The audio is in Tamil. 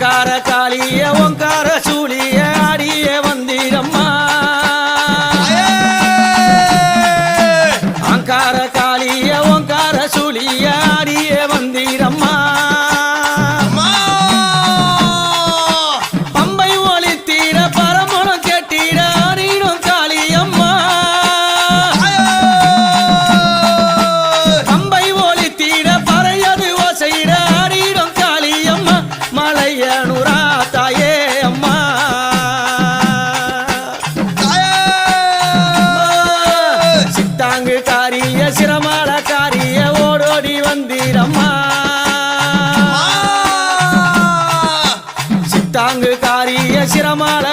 அங்கார காளிய ஓங்கார சூழிய ஆடிய வந்திரம்மா. அங்கார காளிய ஓங்கார சித்தாங்கு காரிய சிரமால காரிய ஓடோடி வந்திரம்மா. சித்தாங்கு காரிய சிரமால